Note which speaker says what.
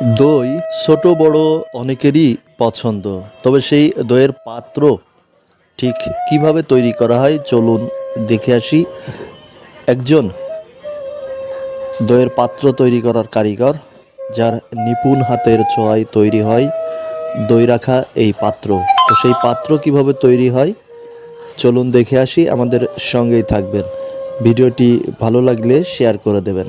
Speaker 1: দই ছোট, বড় অনেকেরই পছন্দ। তবে সেই দইয়ের পাত্র ঠিক কীভাবে তৈরি করা হয়, চলুন দেখে আসি। একজন দইয়ের পাত্র তৈরি করার কারিগর, যার নিপুণ হাতের ছোঁয়ায় তৈরি হয় দই রাখা এই পাত্র। তো সেই পাত্র কীভাবে তৈরি হয়, চলুন দেখে আসি। আমাদের সঙ্গেই থাকবেন। ভিডিওটি ভালো লাগলে শেয়ার করে দেবেন।